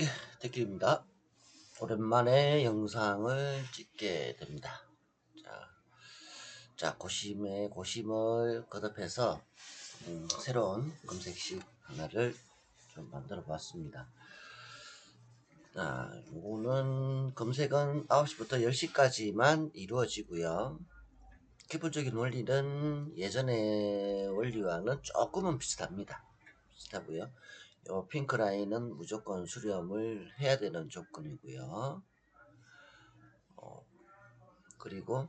예, 대길입니다. 오랜만에 영상을 찍게 됩니다. 자, 자 고심에 고심을 거듭해서 음, 새로운 검색식 하나를 좀 만들어 봤습니다. 자, 요거는 검색은 9시부터 10시까지만 이루어지고요. 기본적인 원리는 예전의 원리와는 조금은 비슷합니다. 비슷하고요. 요 핑크 라인은 무조건 수렴을 해야 되는 조건이고요. 어, 그리고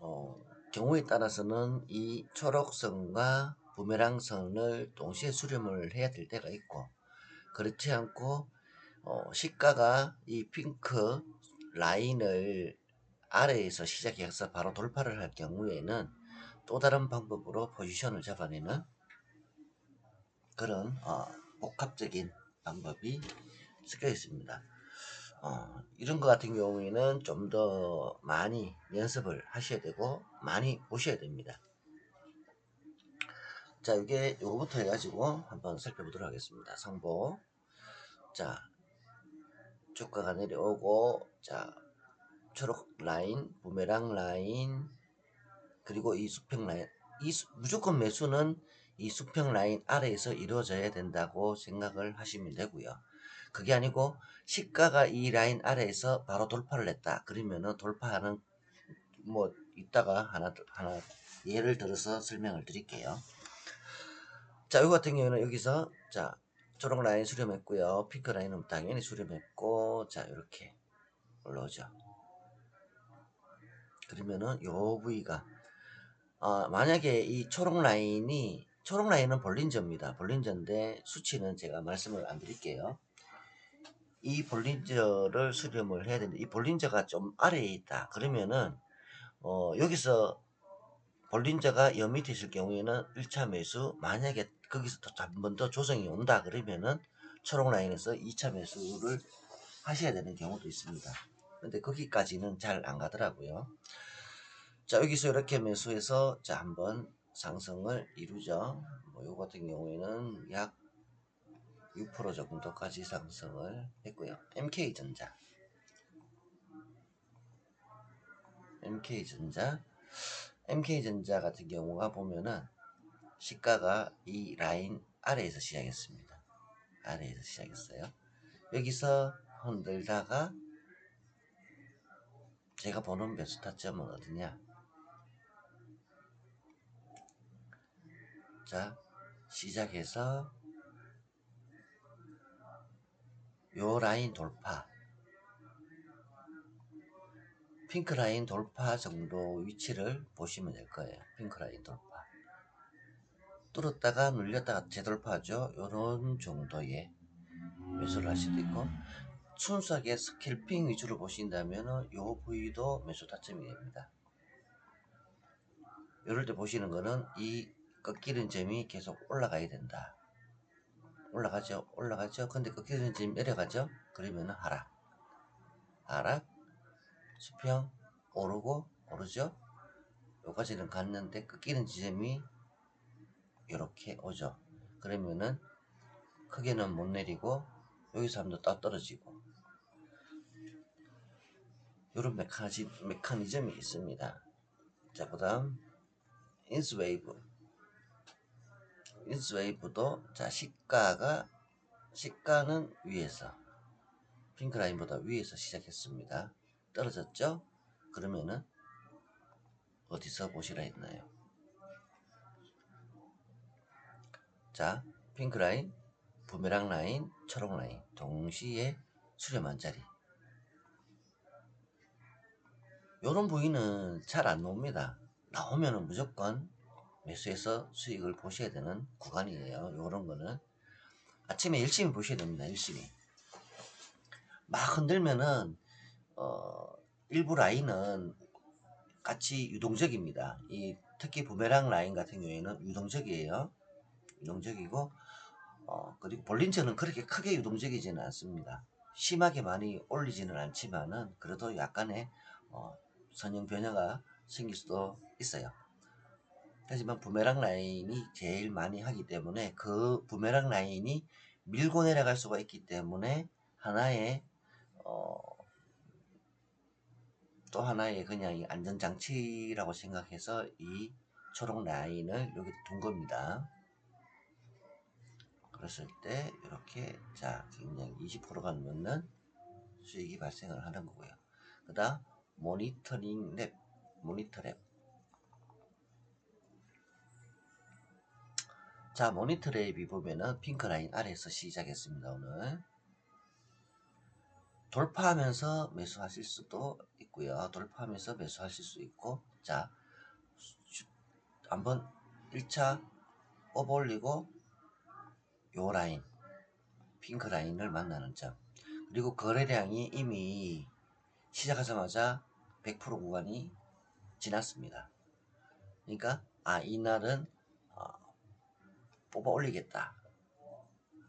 어, 경우에 따라서는 이 초록선과 부메랑선을 동시에 수렴을 해야 될 때가 있고 그렇지 않고 어, 시가가 이 핑크 라인을 아래에서 시작해서 바로 돌파를 할 경우에는 또 다른 방법으로 포지션을 잡아내는 그런 어, 복합적인 방법이 섞여 있습니다. 어, 이런 것 같은 경우에는 좀 더 많이 연습을 하셔야 되고 많이 보셔야 됩니다. 자, 이게 요거부터 해가지고 한번 살펴보도록 하겠습니다. 성보. 자, 주가가 내려오고, 자, 초록 라인, 부메랑 라인, 그리고 이 수평 라인. 이 수, 무조건 매수는 이 수평 라인 아래에서 이루어져야 된다고 생각을 하시면 되고요. 그게 아니고 시가가 이 라인 아래에서 바로 돌파를 했다. 그러면은 돌파하는 뭐 이따가 하나 하나 예를 들어서 설명을 드릴게요. 자, 이거 같은 경우는 여기서 자 초록 라인 수렴했고요. 핑크 라인은 당연히 수렴했고 자 이렇게 올라오죠. 그러면은 요 부위가 어, 만약에 이 초록 라인이 초록 라인은 볼린저입니다. 볼린저인데 수치는 제가 말씀을 안 드릴게요. 이 볼린저를 수렴을 해야 되는데 이 볼린저가 좀 아래에 있다. 그러면은 어, 여기서 볼린저가 여 밑에 있을 경우에는 1차 매수 만약에 거기서 한 번 더 조정이 온다 그러면은 초록 라인에서 2차 매수를 하셔야 되는 경우도 있습니다. 근데 거기까지는 잘 안 가더라고요. 자 여기서 이렇게 매수해서 자 한번 상승을 이루죠. 뭐, 요 같은 경우에는 약 6% 정도까지 상승을 했고요. MK전자. MK전자. MK전자 같은 경우가 보면은 시가가 이 라인 아래에서 시작했습니다. 아래에서 시작했어요. 여기서 흔들다가 제가 보는 매수 타점은 어디냐? 자, 시작해서 요 라인 돌파 핑크 라인 돌파 정도 위치를 보시면 될 거예요. 핑크 라인 돌파 뚫었다가 눌렸다가 재돌파죠. 요런 정도의 매수를 할 수도 있고 순수하게 스킬핑 위주로 보신다면 요 부위도 매수 타점이 됩니다. 이럴 때 보시는 거는 이 꺾이는 점이 계속 올라가야 된다. 올라가죠. 올라가죠. 근데 꺾이는 점이 내려가죠. 그러면 하락. 하락. 수평. 오르고 오르죠. 여기까지는 갔는데 꺾이는 지점이 이렇게 오죠. 그러면은 크게는 못 내리고 여기서 한번 더 떨어지고 이런 메카니즘, 메카니즘이 있습니다. 자, 그 다음 인스웨이브 인스웨이브도 자 시가가 시가는 위에서 핑크 라인보다 위에서 시작했습니다. 떨어졌죠? 그러면은 어디서 보시라 했나요? 자 핑크 라인, 부메랑 라인, 초록 라인 동시에 수렴한 자리 요런 부위는 잘 안 나옵니다. 나오면은 무조건 매수해서 수익을 보셔야 되는 구간이에요. 요런 거는 아침에 열심히 보셔야 됩니다. 열심히 막 흔들면은 어, 일부 라인은 같이 유동적입니다. 이 특히 부메랑 라인 같은 경우에는 유동적이에요. 유동적이고 어, 그리고 볼린저는 그렇게 크게 유동적이지는 않습니다. 심하게 많이 올리지는 않지만은 그래도 약간의 어, 선형 변화가 생길 수도 있어요. 하지만 부메랑 라인이 제일 많이 하기 때문에 그 부메랑 라인이 밀고 내려갈 수가 있기 때문에 하나의 어, 또 하나의 그냥 이 안전장치라고 생각해서 이 초록 라인을 여기 둔 겁니다. 그랬을 때 이렇게 자 그냥 20%가 넘는 수익이 발생을 하는 거고요. 그 다음 모니터링 랩 모니터 랩 자 모니터 랩이 보면은 핑크 라인 아래에서 시작했습니다 오늘. 돌파하면서 매수하실 수도 있고요. 돌파하면서 매수하실 수 있고. 자 한번 1차 업 올리고 요 라인 핑크 라인을 만나는 점. 그리고 거래량이 이미 시작하자마자 100% 구간이 지났습니다. 그러니까 아 이날은 어, 뽑아 올리겠다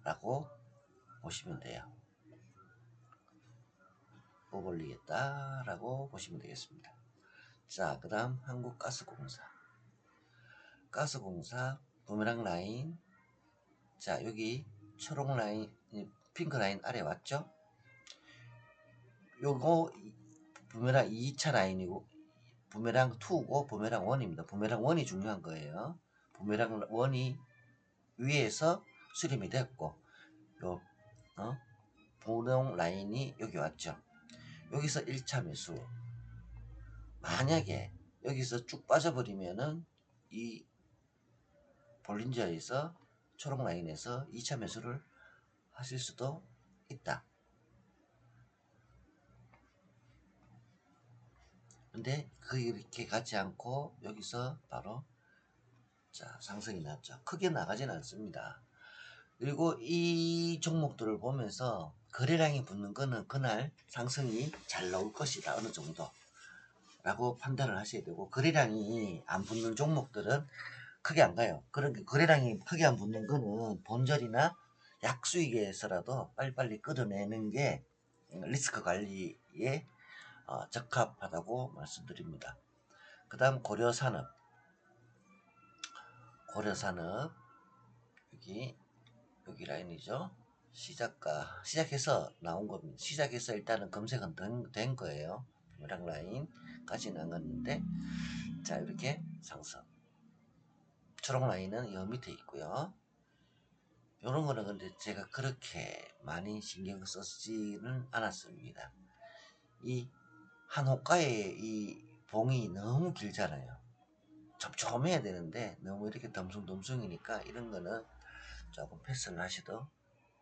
라고 보시면 돼요. 뽑아 올리겠다 라고 보시면 되겠습니다. 자, 그 다음 한국가스공사. 가스공사 부메랑 라인. 자, 여기 초록 라인, 핑크 라인 아래 왔죠? 요거 부메랑 2차 라인이고 부메랑 2고 부메랑 1입니다. 부메랑 1이 중요한 거예요. 부메랑 1이 위에서 수렴이 됐고 요 어? 분홍 라인이 여기 왔죠. 여기서 1차 매수 만약에 여기서 쭉 빠져버리면은 이 볼린저에서 초록 라인에서 2차 매수를 하실 수도 있다. 근데 그렇게 가지 않고 여기서 바로 자 상승이 났죠. 크게 나가진 않습니다. 그리고 이 종목들을 보면서 거래량이 붙는 거는 그날 상승이 잘 나올 것이다 어느 정도 라고 판단을 하셔야 되고 거래량이 안 붙는 종목들은 크게 안 가요. 그런 게 거래량이 크게 안 붙는 거는 본절이나 약수익에서라도 빨리빨리 끌어내는 게 리스크 관리에 어, 적합하다고 말씀드립니다. 그 다음 고려산업 고려산업 여기 여기 라인이죠. 시작가 시작해서 나온 겁니다. 시작해서 일단은 검색은 된, 된 거예요. 락 라인까지는 안 갔는데 자 이렇게 상승 초록 라인은 여 밑에 있고요. 이런 거는 근데 제가 그렇게 많이 신경 쓰지는 않았습니다. 이 한 호가의 이 봉이 너무 길잖아요. 촘촘해야 되는데 너무 이렇게 덤숭덤숭이니까 이런 거는 조금 패스를 하셔도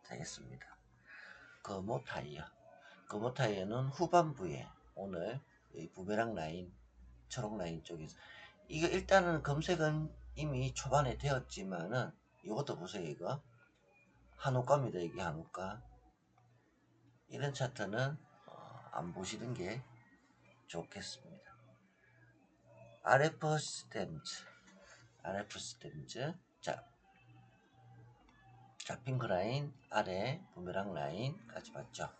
되겠습니다. 거모 타이어. 거모 타이어는 후반부에 오늘 이 부메랑 라인, 초록 라인 쪽에서 이거 일단은 검색은 이미 초반에 되었지만은 이것도 보세요 이거 한호가입니다 이게 한호가 이런 차트는 어, 안 보시는 게 좋겠습니다. RF 스템즈, RF 스템즈. 자, 자 핑크 라인 아래 부메랑 라인까지 봤죠.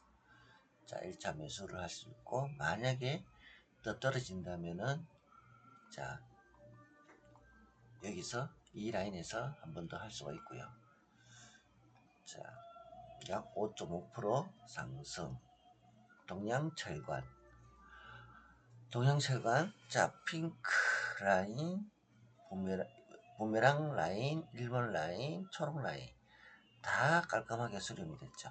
자, 1차 매수를 할 수 있고 만약에 더 떨어진다면은 자 여기서 이 라인에서 한 번 더 할 수가 있고요. 자, 약 5.5% 상승. 동양철관 동양철관 자 핑크 라인 부메랑, 부메랑 라인 1번 라인 초록 라인 다 깔끔하게 수렴이 됐죠.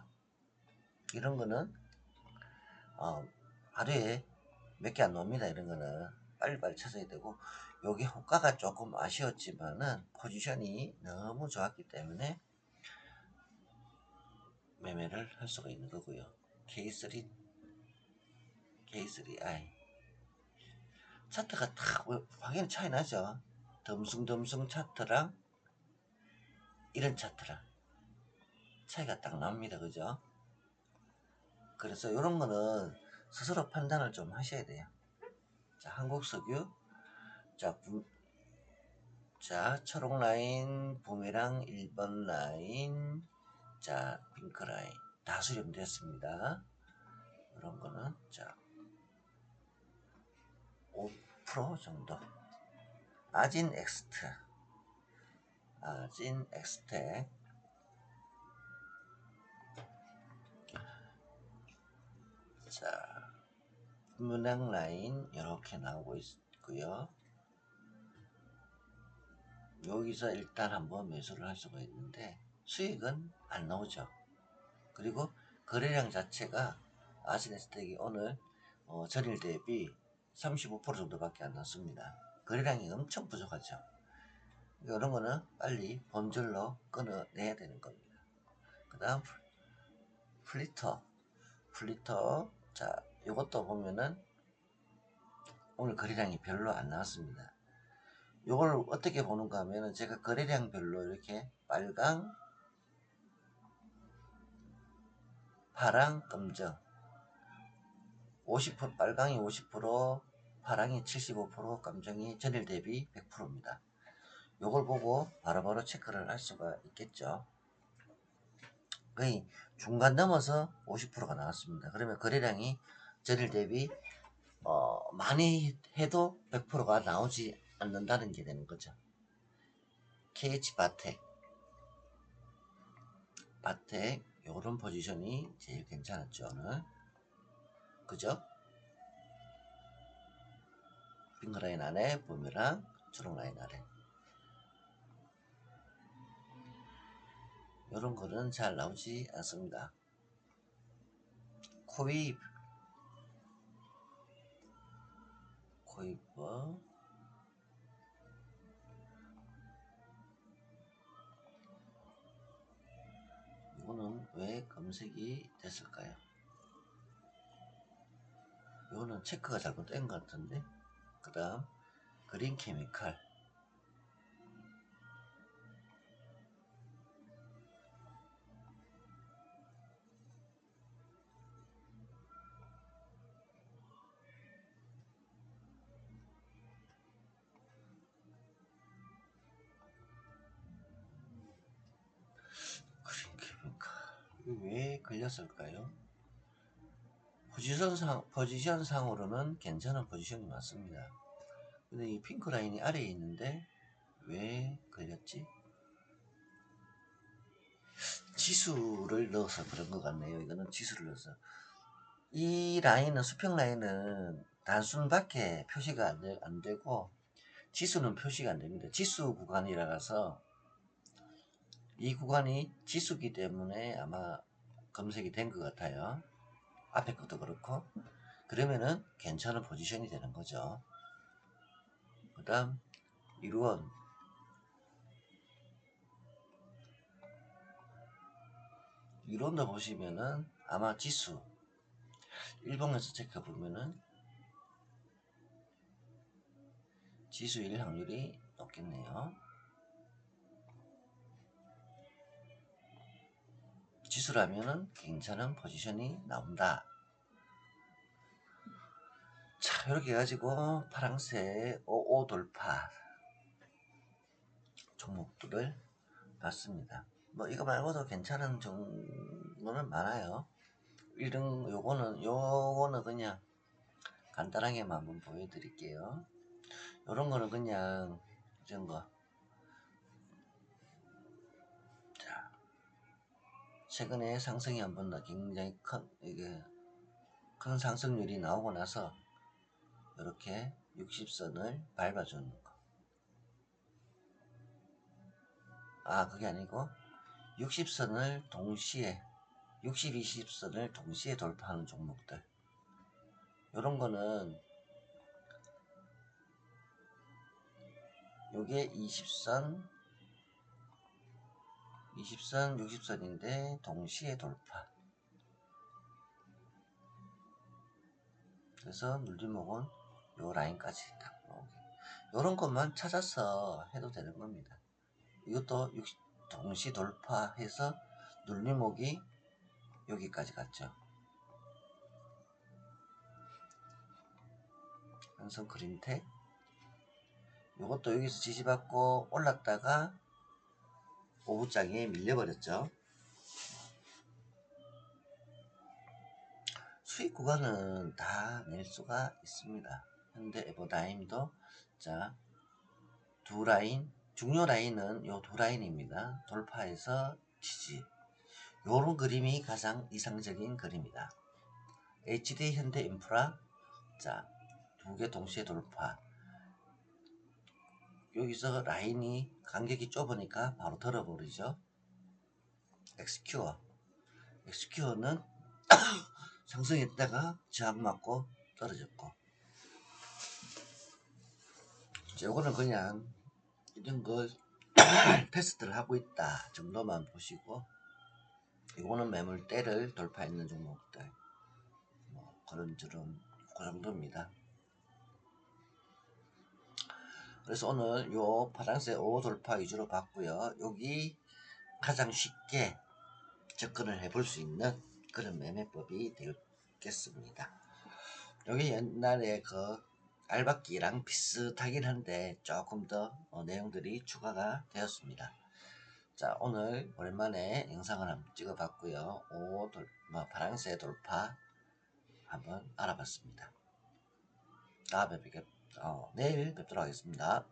이런 거는 어, 하루에 몇 개 안 나옵니다. 이런 거는. 빨리빨리 찾아야 되고 여기 호가가 조금 아쉬웠지만은 포지션이 너무 좋았기 때문에 매매를 할 수가 있는 거고요. K3 K3i 차트가 다 확연히 차이 나죠. 덤숭덤숭 차트랑 이런 차트랑 차이가 딱 납니다. 그죠? 그래서 이런 거는 스스로 판단을 좀 하셔야 돼요. 자, 한국 석유. 자, 부, 자, 초록 라인, 봄이랑 1번 라인, 자, 핑크 라인. 다 수렴됐습니다. 이런 거는, 자, 5% 10% 정도. 아진 엑스트. 아진 엑스텍 자 문항 라인 이렇게 나오고 있고요. 여기서 일단 한번 매수를 할 수가 있는데 수익은 안 나오죠. 그리고 거래량 자체가 아진엑스택이 오늘 어, 전일 대비 35% 정도밖에 안 났습니다. 거래량이 엄청 부족하죠. 이런 거는 빨리 본절로 끊어내야 되는 겁니다. 그 다음 플리터 플리터 자 이것도 보면은 오늘 거래량이 별로 안 나왔습니다. 이걸 어떻게 보는가 하면은 제가 거래량별로 이렇게 빨강 파랑 검정 50% 빨강이 50% 파랑이 75% 검정이 전일 대비 100%입니다. 요걸 보고 바로 바로 체크를 할 수가 있겠죠. 거의 중간 넘어서 50%가 나왔습니다. 그러면 거래량이 전일 대비 어, 많이 해도 100%가 나오지 않는다는 게 되는 거죠. KH 바텍 바텍 요런 포지션이 제일 괜찮았죠 오늘 그죠? 핑크 라인 안에 봄이랑 초록 라인 아래 이런 거는 잘 나오지 않습니다. 코입 코입버 이거는 왜 검색이 됐을까요? 이거는 체크가 잘못된 것 같은데? 그 다음 그린 케미칼. 그린 케미칼. 왜 걸렸을까요? 포지션상, 포지션상으로는 괜찮은 포지션이 맞습니다. 근데 이 핑크 라인이 아래에 있는데 왜 걸렸지? 지수를 넣어서 그런 것 같네요. 이거는 지수를 넣어서. 이 라인은 수평 라인은 단순 밖에 표시가 안, 되, 안 되고 지수는 표시가 안 됩니다. 지수 구간이라서 이 구간이 지수기 때문에 아마 검색이 된 것 같아요. 앞에 것도 그렇고 그러면은 괜찮은 포지션이 되는 거죠. 그 다음 1원 1원도 보시면은 아마 지수 일봉에서 체크 보면은 지수일 확률이 높겠네요. 지수라면은 괜찮은 포지션이 나온다. 자, 이렇게 해가지고 파랑새 55 돌파 종목들을 봤습니다. 뭐 이거 말고도 괜찮은 종목은 많아요. 이런 요거는 요거는 그냥 간단하게만 한번 보여드릴게요. 요런 거는 그냥 이런 거. 최근에 상승이 한 번 굉장히 큰 이게 큰 상승률이 나오고 나서 이렇게 60선을 밟아주는 거. 아, 그게 아니고 60선을 동시에 60, 20선을 동시에 돌파하는 종목들. 이런 거는 요게 20선 20선, 60선인데 동시에 돌파. 그래서 눌림목은 요 라인까지 딱 나오게. 요런 것만 찾아서 해도 되는 겁니다. 이것도 60, 동시 돌파해서 눌림목이 여기까지 갔죠. 한성 그린텍. 요것도 여기서 지지받고 올랐다가 오후장에 밀려버렸죠. 수익 구간은 다 낼 수가 있습니다. 현대 에버다임도 자 두 라인 중요 라인은 요 두 라인입니다. 돌파해서 지지 요런 그림이 가장 이상적인 그림이다. HD 현대 인프라 자 두 개 동시에 돌파 여기서 라인이 간격이 좁으니까 바로 들어버리죠. 엑스큐어 엑스큐어는 상승했다가 저항 맞고 떨어졌고. 자, 요거는 그냥 이런 거 테스트를 하고 있다 정도만 보시고 이거는 매물대를 돌파했는 종목들. 뭐 그런 저런 그 정도입니다 그래서 오늘 요 파란색 5 돌파 위주로 봤고요 여기 가장 쉽게 접근을 해볼 수 있는 그런 매매법이 되겠습니다 여기 옛날에 그 알박기랑 비슷하긴 한데 조금 더 어, 내용들이 추가가 되었습니다. 자 오늘 오랜만에 영상을 한번 찍어봤고요. 오 돌, 뭐 파랑새 돌파 한번 알아봤습니다. 다음에 뵙겠, 어, 내일 뵙도록 하겠습니다.